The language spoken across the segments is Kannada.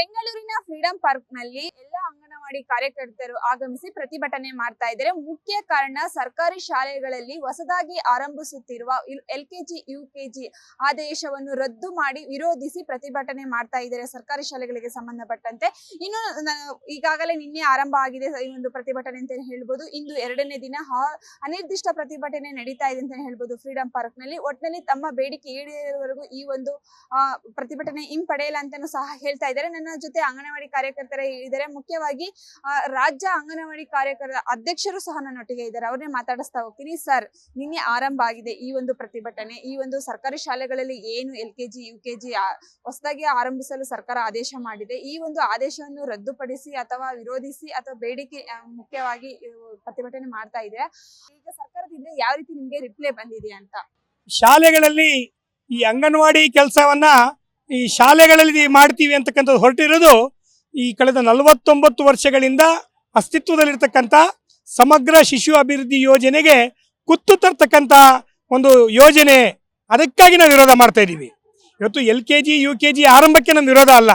ಬೆಂಗಳೂರಿನ ಫ್ರೀಡಂ ಪಾರ್ಕ್ನಲ್ಲಿ ಎಲ್ಲ ಅಂಗನವಾಡಿ ಕಾರ್ಯಕರ್ತರು ಆಗಮಿಸಿ ಪ್ರತಿಭಟನೆ ಮಾಡ್ತಾ ಇದ್ದಾರೆ. ಮುಖ್ಯ ಕಾರಣ ಸರ್ಕಾರಿ ಶಾಲೆಗಳಲ್ಲಿ ಹೊಸದಾಗಿ ಆರಂಭಿಸುತ್ತಿರುವ ಎಲ್ಕೆಜಿ, ಯುಕೆಜಿ ಆದೇಶವನ್ನು ರದ್ದು ಮಾಡಿ ವಿರೋಧಿಸಿ ಪ್ರತಿಭಟನೆ ಮಾಡ್ತಾ ಇದ್ದಾರೆ ಸರ್ಕಾರಿ ಶಾಲೆಗಳಿಗೆ ಸಂಬಂಧಪಟ್ಟಂತೆ. ಇನ್ನು ಈಗಾಗಲೇ ನಿನ್ನೆ ಆರಂಭ ಆಗಿದೆ ಈ ಒಂದು ಪ್ರತಿಭಟನೆ ಅಂತ ಹೇಳ್ಬೋದು. ಇಂದು ಎರಡನೇ ದಿನ ಅನಿರ್ದಿಷ್ಟ ಪ್ರತಿಭಟನೆ ನಡೀತಾ ಇದೆ ಅಂತ ಹೇಳ್ಬೋದು ಫ್ರೀಡಂ ಪಾರ್ಕ್ನಲ್ಲಿ ಒಟ್ಟಿನಲ್ಲಿ ತಮ್ಮ ಬೇಡಿಕೆ ಈಡೇರುವವರೆಗೂ ಈ ಒಂದು ಪ್ರತಿಭಟನೆ ಹಿಂಪಡೆಯಲ್ಲ ಅಂತಾನು ಸಹ ಹೇಳ್ತಾ ಇದ್ದಾರೆ. ನನ್ನ ಜೊತೆ ಅಂಗನವಾಡಿ ಕಾರ್ಯಕರ್ತರ ಇದ್ದಾರೆ. ಮುಖ್ಯವಾಗಿ ರಾಜ್ಯ ಅಂಗನವಾಡಿ ಕಾರ್ಯಕರ್ತರ ಅಧ್ಯಕ್ಷರು ಸಹ ನನ್ನೊಟ್ಟಿಗೆ ಇದ್ದಾರೆ. ಅವ್ರನ್ನೇ ಮಾತಾಡಿಸ್ತಾ ಹೋಗ್ತೀನಿ. ಸರ್, ನಿನ್ನೆ ಆರಂಭ ಆಗಿದೆ ಈ ಒಂದು ಪ್ರತಿಭಟನೆ. ಈ ಒಂದು ಸರ್ಕಾರಿ ಶಾಲೆಗಳಲ್ಲಿ ಏನು L K G, U K ಹೊಸದಾಗಿ ಆರಂಭಿಸಲು ಸರ್ಕಾರ ಆದೇಶ ಮಾಡಿದೆ. ಈ ಒಂದು ಆದೇಶವನ್ನು ರದ್ದುಪಡಿಸಿ ಅಥವಾ ವಿರೋಧಿಸಿ ಅಥವಾ ಬೇಡಿಕೆ ಮುಖ್ಯವಾಗಿ ಪ್ರತಿಭಟನೆ ಮಾಡ್ತಾ ಇದೆ ಈಗ ಸರ್ಕಾರದಿಂದ ಯಾವ ರೀತಿ ನಿಮ್ಗೆ ರಿಪ್ಲೈ ಬಂದಿದೆ ಅಂತ? ಶಾಲೆಗಳಲ್ಲಿ ಈ ಅಂಗನವಾಡಿ ಕೆಲಸವನ್ನ ಈ ಶಾಲೆಗಳಲ್ಲಿ ಮಾಡ್ತೀವಿ ಅಂತಕ್ಕಂಥದ್ದು ಹೊರಟಿರೋದು ಈ ಕಳೆದ ನಲವತ್ತೊಂಬತ್ತು ವರ್ಷಗಳಿಂದ ಅಸ್ತಿತ್ವದಲ್ಲಿರ್ತಕ್ಕಂಥ ಸಮಗ್ರ ಶಿಶು ಅಭಿವೃದ್ಧಿ ಯೋಜನೆಗೆ ಕುತ್ತು ತರ್ತಕ್ಕಂಥ ಒಂದು ಯೋಜನೆ. ಅದಕ್ಕಾಗಿ ನಾವು ವಿರೋಧ ಮಾಡ್ತಾ ಇದ್ದೀವಿ. ಇವತ್ತು L K G U K G ಆರಂಭಕ್ಕೆ ನಮ್ಮ ವಿರೋಧ ಅಲ್ಲ.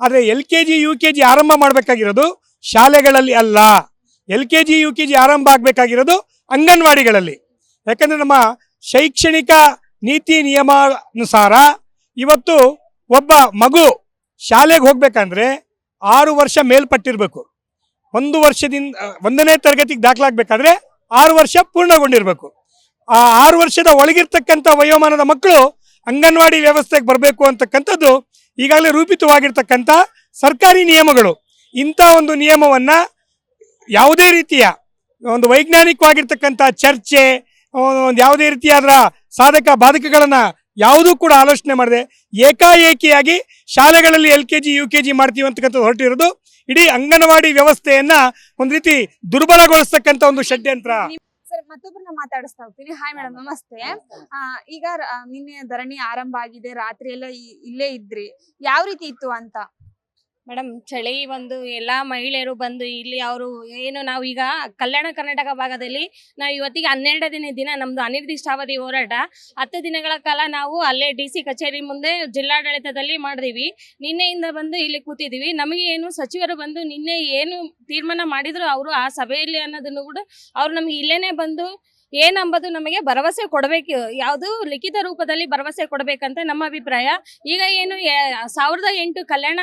ಆದರೆ L K G U K G ಆರಂಭ ಮಾಡಬೇಕಾಗಿರೋದು ಶಾಲೆಗಳಲ್ಲಿ ಅಲ್ಲ. L K G U K G ಆರಂಭ ಆಗಬೇಕಾಗಿರೋದು ಅಂಗನವಾಡಿಗಳಲ್ಲಿ. ಯಾಕಂದರೆ ನಮ್ಮ ಶೈಕ್ಷಣಿಕ ನೀತಿ ನಿಯಮಾನುಸಾರ ಇವತ್ತು ಒಬ್ಬ ಮಗು ಶಾಲೆಗೆ ಹೋಗ್ಬೇಕಂದ್ರೆ ಆರು ವರ್ಷ ಮೇಲ್ಪಟ್ಟಿರ್ಬೇಕು. ಒಂದು ವರ್ಷದಿಂದ ಒಂದನೇ ತರಗತಿಗೆ ದಾಖಲಾಗಬೇಕಾದ್ರೆ ಆರು ವರ್ಷ ಪೂರ್ಣಗೊಂಡಿರಬೇಕು. ಆ ಆರು ವರ್ಷದ ಒಳಗಿರ್ತಕ್ಕಂಥ ವಯೋಮಾನದ ಮಕ್ಕಳು ಅಂಗನವಾಡಿ ವ್ಯವಸ್ಥೆಗೆ ಬರಬೇಕು ಅಂತಕ್ಕಂಥದ್ದು ಈಗಾಗಲೇ ರೂಪಿತವಾಗಿರ್ತಕ್ಕಂಥ ಸರ್ಕಾರಿ ನಿಯಮಗಳು. ಇಂಥ ಒಂದು ನಿಯಮವನ್ನ ಯಾವುದೇ ರೀತಿಯ ಒಂದು ವೈಜ್ಞಾನಿಕವಾಗಿರ್ತಕ್ಕಂಥ ಚರ್ಚೆ ಒಂದು ಯಾವುದೇ ರೀತಿಯಾದ ಸಾಧಕ ಬಾಧಕಗಳನ್ನ ಯಾವುದೂ ಕೂಡ ಆಲೋಚನೆ ಮಾಡದೆ ಏಕಾಏಕಿಯಾಗಿ ಶಾಲೆಗಳಲ್ಲಿ L K G, U K G ಮಾಡ್ತೀವಿ ಹೊರಟಿರೋದು ಇಡೀ ಅಂಗನವಾಡಿ ವ್ಯವಸ್ಥೆಯನ್ನ ಒಂದು ರೀತಿ ದುರ್ಬಲಗೊಳಿಸ್ತಕ್ಕಂಥ ಒಂದು ಷಡ್ಯಂತ್ರ. ಮತ್ತೊಬ್ಬರನ್ನ ಮಾತಾಡಿಸ್ತಾ ಹೋಗ್ತೀನಿ. ಹಾಯ್ ಮೇಡಮ್ ನಮಸ್ತೆ. ಈಗ ನಿನ್ನೆ ಧರಣಿ ಆರಂಭ ಆಗಿದೆ. ರಾತ್ರಿ ಎಲ್ಲ ಇಲ್ಲೇ ಇದ್ರಿ. ಯಾವ ರೀತಿ ಇತ್ತು ಅಂತ? ಮೇಡಮ್, ಚಳಿ ಒಂದು ಎಲ್ಲಾ ಮಹಿಳೆಯರು ಬಂದು ಇಲ್ಲಿ ಅವರು ಏನು ನಾವು ಈಗ ಕಲ್ಯಾಣ ಕರ್ನಾಟಕ ಭಾಗದಲ್ಲಿ ನಾವು ಇವತ್ತಿಗೆ ಹನ್ನೆರಡನೇ ದಿನ ನಮ್ದು ಅನಿರ್ದಿಷ್ಟಾವಧಿ ಹೋರಾಟ. ಹತ್ತು ದಿನಗಳ ಕಾಲ ನಾವು ಅಲ್ಲೇ ಡಿ ಸಿ ಕಚೇರಿ ಮುಂದೆ ಜಿಲ್ಲಾಡಳಿತದಲ್ಲಿ ಮಾಡಿದೀವಿ. ನಿನ್ನೆಯಿಂದ ಬಂದು ಇಲ್ಲಿ ಕೂತಿದೀವಿ. ನಮಗೆ ಏನು ಸಚಿವರು ಬಂದು ನಿನ್ನೆ ಏನು ತೀರ್ಮಾನ ಮಾಡಿದ್ರು ಅವರು ಆ ಸಭೆಯಲ್ಲಿ ಅನ್ನೋದನ್ನು ಕೂಡ ಅವ್ರು ನಮ್ಗೆ ಇಲ್ಲೇನೆ ಬಂದು ಏನಂಬುದು ನಮಗೆ ಭರವಸೆ ಕೊಡಬೇಕು. ಯಾವುದು ಲಿಖಿತ ರೂಪದಲ್ಲಿ ಭರವಸೆ ಕೊಡಬೇಕಂತ ನಮ್ಮ ಅಭಿಪ್ರಾಯ. ಈಗ ಏನು ಸಾವಿರದ ಎಂಟು ಕಲ್ಯಾಣ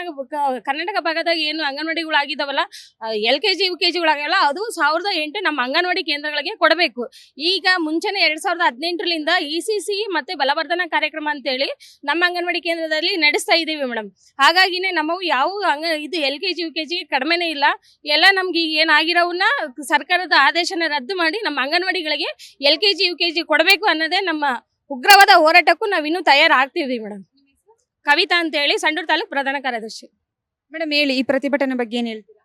ಕರ್ನಾಟಕ ಭಾಗದಾಗ ಏನು ಅಂಗನವಾಡಿಗಳಾಗಿದ್ದಾವಲ್ಲ L K G, U K ಜಿಗಳಾಗಲ್ಲ ಅದು ಸಾವಿರದ ಎಂಟು ನಮ್ಮ ಅಂಗನವಾಡಿ ಕೇಂದ್ರಗಳಿಗೆ ಕೊಡಬೇಕು. ಈಗ ಮುಂಚೆನೆ ಎರಡ್ ಸಾವಿರದ ಹದಿನೆಂಟರಿಂದ ಇ ಸಿ ಸಿ ಮತ್ತೆ ಬಲವರ್ಧನಾ ಕಾರ್ಯಕ್ರಮ ಅಂತೇಳಿ ನಮ್ಮ ಅಂಗನವಾಡಿ ಕೇಂದ್ರದಲ್ಲಿ ನಡೆಸ್ತಾ ಇದ್ದೀವಿ ಮೇಡಮ್ ಹಾಗಾಗಿನೇ ನಮ್ಮವು ಯಾವ ಅಂಗ, ಇದು L K G, U K G ಕಡಿಮೆನೇ ಇಲ್ಲ. ಎಲ್ಲ ನಮ್ಗೆ ಈಗ ಏನಾಗಿರೋವನ್ನ ಸರ್ಕಾರದ ಆದೇಶನ ರದ್ದು ಮಾಡಿ ನಮ್ಮ ಅಂಗನವಾಡಿಗಳಿಗೆ L K G U K G ಕೊಡಬೇಕು ಅನ್ನೋದೇ ನಮ್ಮ ಉಗ್ರವಾದ ಹೋರಾಟಕ್ಕೂ ನಾವಿನ್ನೂ ತಯಾರಾಗ್ತೀವಿ ಮೇಡಮ್ ಕವಿತಾ ಅಂತ ಹೇಳಿ ಸಂಡೂರು ತಾಲೂಕು ಪ್ರಧಾನ ಕಾರ್ಯದರ್ಶಿ. ಮೇಡಮ್ ಹೇಳಿ ಈ ಪ್ರತಿಭಟನೆ ಬಗ್ಗೆ ಏನು ಹೇಳ್ತೀರಾ?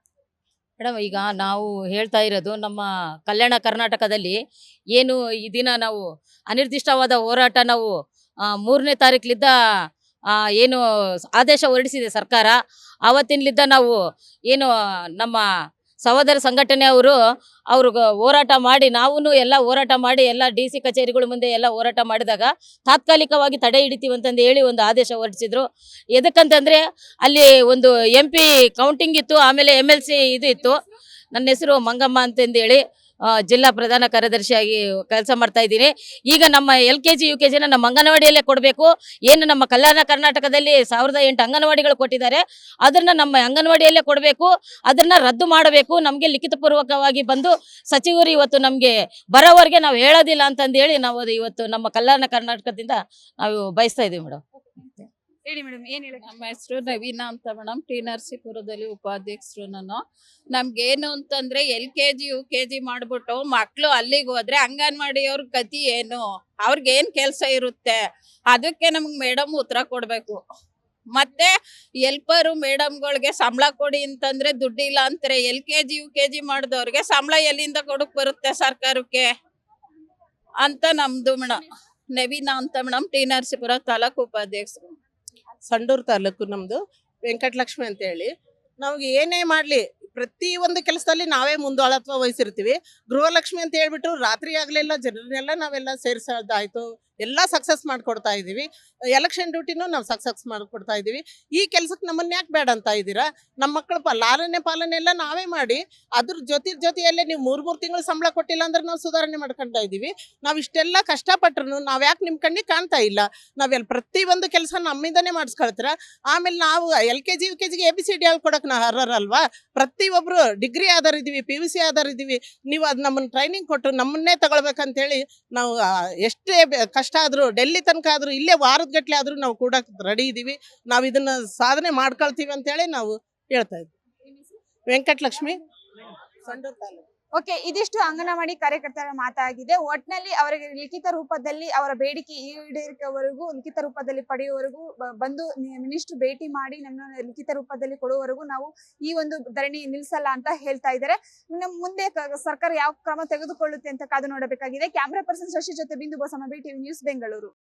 ಮೇಡಮ್ ಈಗ ನಾವು ಹೇಳ್ತಾ ಇರೋದು ನಮ್ಮ ಕಲ್ಯಾಣ ಕರ್ನಾಟಕದಲ್ಲಿ ಏನು ಈ ದಿನ ನಾವು ಅನಿರ್ದಿಷ್ಟವಾದ ಹೋರಾಟ ನಾವು ಆ, ಮೂರನೇ ತಾರೀಕಲಿದ್ದ ಏನು ಆದೇಶ ಹೊರಡಿಸಿದೆ ಸರ್ಕಾರ ಆವತ್ತಿನಲಿದ್ದ ನಾವು ಏನು ನಮ್ಮ ಸಹೋದರ ಸಂಘಟನೆಯವರು ಅವರು ಹೋರಾಟ ಮಾಡಿ ನಾವು ಎಲ್ಲ ಹೋರಾಟ ಮಾಡಿ, ಎಲ್ಲ ಡಿ ಸಿ ಕಚೇರಿಗಳ ಮುಂದೆ ಎಲ್ಲ ಹೋರಾಟ ಮಾಡಿದಾಗ ತಾತ್ಕಾಲಿಕವಾಗಿ ತಡೆ ಹಿಡಿತೀವಿ ಅಂತಂದು ಹೇಳಿ ಒಂದು ಆದೇಶ ಹೊರಡಿಸಿದ್ರು. ಎದಕ್ಕಂತಂದ್ರೆ ಅಲ್ಲಿ ಒಂದು ಎಂ ಪಿ ಕೌಂಟಿಂಗ್ ಇತ್ತು, ಆಮೇಲೆ ಎಂ ಎಲ್ ಸಿ ಇದು ಇತ್ತು. ನನ್ನ ಹೆಸರು ಮಂಗಮ್ಮ ಅಂತಂದೇಳಿ ಜಿಲ್ಲಾ ಪ್ರಧಾನ ಕಾರ್ಯದರ್ಶಿಯಾಗಿ ಕೆಲಸ ಮಾಡ್ತಾ ಇದ್ದೀನಿ. ಈಗ ನಮ್ಮ L K G, U K ಜಿನ ನಮ್ಮ ಅಂಗನವಾಡಿಯಲ್ಲೇ ಕೊಡಬೇಕು. ಏನು ನಮ್ಮ ಕಲ್ಯಾಣ ಕರ್ನಾಟಕದಲ್ಲಿ ಸಾವಿರದ ಎಂಟು ಅಂಗನವಾಡಿಗಳು ಕೊಟ್ಟಿದ್ದಾರೆ. ಅದನ್ನ ನಮ್ಮ ಅಂಗನವಾಡಿಯಲ್ಲೇ ಕೊಡಬೇಕು. ಅದನ್ನ ರದ್ದು ಮಾಡಬೇಕು. ನಮಗೆ ಲಿಖಿತಪೂರ್ವಕವಾಗಿ ಬಂದು ಸಚಿವರು ಇವತ್ತು ನಮಗೆ ಬರೋವರೆಗೆ ನಾವು ಹೇಳೋದಿಲ್ಲ ಅಂತಂದೇಳಿ ನಾವು ಅದು ಇವತ್ತು ನಮ್ಮ ಕಲ್ಯಾಣ ಕರ್ನಾಟಕದಿಂದ ನಾವು ಬಯಸ್ತಾ ಇದ್ದೀವಿ ಮೇಡಮ್. ಹೇಳಿ ಮೇಡಮ್ ಏನ್ ಹೇಳಿ ನಮ್ಮ ಹೆಸರು ನವೀನಾ ಅಂತ ಮೇಡಮ್ ಟಿ ನರಸೀಪುರದಲ್ಲಿ ಉಪಾಧ್ಯಕ್ಷರು ನಾನು ನಮ್ಗೇನು ಅಂತಂದ್ರೆ L K G U K G ಮಾಡ್ಬಿಟ್ಟು ಮಕ್ಳು ಅಲ್ಲಿಗೆ ಹೋದ್ರೆ ಅಂಗನವಾಡಿಯವ್ರ ಗತಿ ಏನು? ಅವ್ರಿಗೇನ್ ಕೆಲಸ ಇರುತ್ತೆ? ಅದಕ್ಕೆ ನಮ್ಗೆ ಮೇಡಮ್ ಉತ್ತರ ಕೊಡ್ಬೇಕು. ಮತ್ತೆ ಎಲ್ಪರು ಮೇಡಮ್ಗಳಿಗೆ ಸಂಬಳ ಕೊಡಿ ಅಂತಂದ್ರೆ ದುಡ್ಡಿಲ್ಲ ಅಂತಾರೆ. L K G U K G ಮಾಡಿದವ್ರಿಗೆ ಸಂಬಳ ಎಲ್ಲಿಂದ ಕೊಡಕ್ ಬರುತ್ತೆ ಸರ್ಕಾರಕ್ಕೆ? ಅಂತ ನಮ್ದು ಮೇಡಮ್ ನವೀನಾ ಅಂತ ಮೇಡಮ್ ಟಿ ನರಸೀಪುರ ತಾಲೂಕು ಉಪಾಧ್ಯಕ್ಷರು. ಸಂಡೂರು ತಾಲೂಕು ನಮ್ಮದು ವೆಂಕಟಲಕ್ಷ್ಮಿ ಅಂತ ಹೇಳಿ ನಮಗೆ ಏನೇ ಮಾಡಲಿ, ಪ್ರತಿ ಒಂದು ಕೆಲಸದಲ್ಲಿ ನಾವೇ ಮುಂದಾಳತ್ವ ವಹಿಸಿರ್ತೀವಿ. ಗೃಹಲಕ್ಷ್ಮಿ ಅಂತ ಹೇಳ್ಬಿಟ್ಟು ರಾತ್ರಿ ಆಗಲಿಲ್ಲ, ಜನರನ್ನೆಲ್ಲ ನಾವೆಲ್ಲ ಸೇರಿಸೋದಾಯ್ತು ಎಲ್ಲ ಸಕ್ಸಸ್ ಮಾಡಿಕೊಡ್ತಾ ಇದೀವಿ. ಎಲೆಕ್ಷನ್ ಡ್ಯೂಟಿನೂ ನಾವು ಸಕ್ಸಸ್ ಮಾಡಿಕೊಡ್ತಾ ಇದೀವಿ. ಈ ಕೆಲಸಕ್ಕೆ ನಮ್ಮನ್ನ ಯಾಕೆ ಬೇಡ ಅಂತ ಇದ್ದೀರಾ? ನಮ್ಮ ಮಕ್ಕಳ ಲಾಲನೆ ಪಾಲನೆ ಎಲ್ಲ ನಾವೇ ಮಾಡಿ, ಅದ್ರ ಜೊತೆ ಜೊತೆಯಲ್ಲೇ ನೀವು ಮೂರು ಮೂರು ತಿಂಗಳು ಸಂಬಳ ಕೊಟ್ಟಿಲ್ಲ ಅಂದ್ರೆ ನಾವು ಸುಧಾರಣೆ ಮಾಡ್ಕೊಂತ ಇದೀವಿ. ನಾವು ಇಷ್ಟೆಲ್ಲ ಕಷ್ಟಪಟ್ಟರು ನಾವು ಯಾಕೆ ನಿಮ್ಮ ಕಣ್ಣಿಗೆ ಕಾಣ್ತಾ ಇಲ್ಲ? ನಾವೆಲ್ಲ ಪ್ರತಿ ಒಂದು ಕೆಲಸ ನಮ್ಮಿಂದನೇ ಮಾಡಿಸ್ಕೊಳ್ತೀರ? ಆಮೇಲೆ ನಾವು L K G U K ಜಿಗೆ ಎ ಬಿ ಸಿ ಡಿ ಕೊಡಕ್ ನಾವು ಅರ್ಹರಲ್ವಾ? ಪ್ರತಿಯೊಬ್ಬರು ಡಿಗ್ರಿ ಆಧಾರ ಇದೀವಿ ಪಿ ಯು ಸಿ ಆಧಾರ ಇದೀವಿ ನೀವು ಅದು ನಮ್ಮನ್ನ ಟ್ರೈನಿಂಗ್ ಕೊಟ್ಟು ನಮ್ಮನ್ನೇ ತಗೊಳ್ಬೇಕಂತೇಳಿ ನಾವು ಎಷ್ಟೇ ಬೆ- ಕಷ್ಟ ಆದರೂ, ಡೆಲ್ಲಿ ತನಕ ಆದರೂ, ಇಲ್ಲೇ ವಾರದ ಗಟ್ಟಲೆ ಆದರೂ ನಾವು ಕೂಡ ರೆಡಿ ಇದ್ದೀವಿ ನಾವು ಇದನ್ನ ಸಾಧನೆ ಮಾಡ್ಕೊಳ್ತೀವಿ ಅಂತೇಳಿ ನಾವು ಹೇಳ್ತಾ ಇದ್ವಿ. ವೆಂಕಟಲಕ್ಷ್ಮಿ, ಸಂಡೂರು ತಾಲೂಕು. ಓಕೆ, ಇದಿಷ್ಟು ಅಂಗನವಾಡಿ ಕಾರ್ಯಕರ್ತರ ಮಾತಾಗಿದೆ. ಒಟ್ನಲ್ಲಿ ಅವರಿಗೆ ಲಿಖಿತ ರೂಪದಲ್ಲಿ ಅವರ ಬೇಡಿಕೆ ಈಡೇರಿಕೆವರೆಗೂ, ಲಿಖಿತ ರೂಪದಲ್ಲಿ ಪಡೆಯುವವರೆಗೂ ಬಂದು ಮಿನಿಸ್ಟರ್ ಭೇಟಿ ಮಾಡಿ ನಮ್ಮ ಲಿಖಿತ ರೂಪದಲ್ಲಿ ಕೊಡುವವರೆಗೂ ನಾವು ಈ ಒಂದು ಧರಣಿ ನಿಲ್ಲಿಸಲ್ಲ ಅಂತ ಹೇಳ್ತಾ ಇದ್ದಾರೆ. ಮುಂದೆ ಸರ್ಕಾರ ಯಾವ ಕ್ರಮ ತೆಗೆದುಕೊಳ್ಳುತ್ತೆ ಅಂತ ಕಾದು ನೋಡಬೇಕಾಗಿದೆ. ಕ್ಯಾಮ್ರಾ ಪರ್ಸನ್ ಶಶಿ ಜೊತೆ Bindu Bosamma B TV news Bengaluru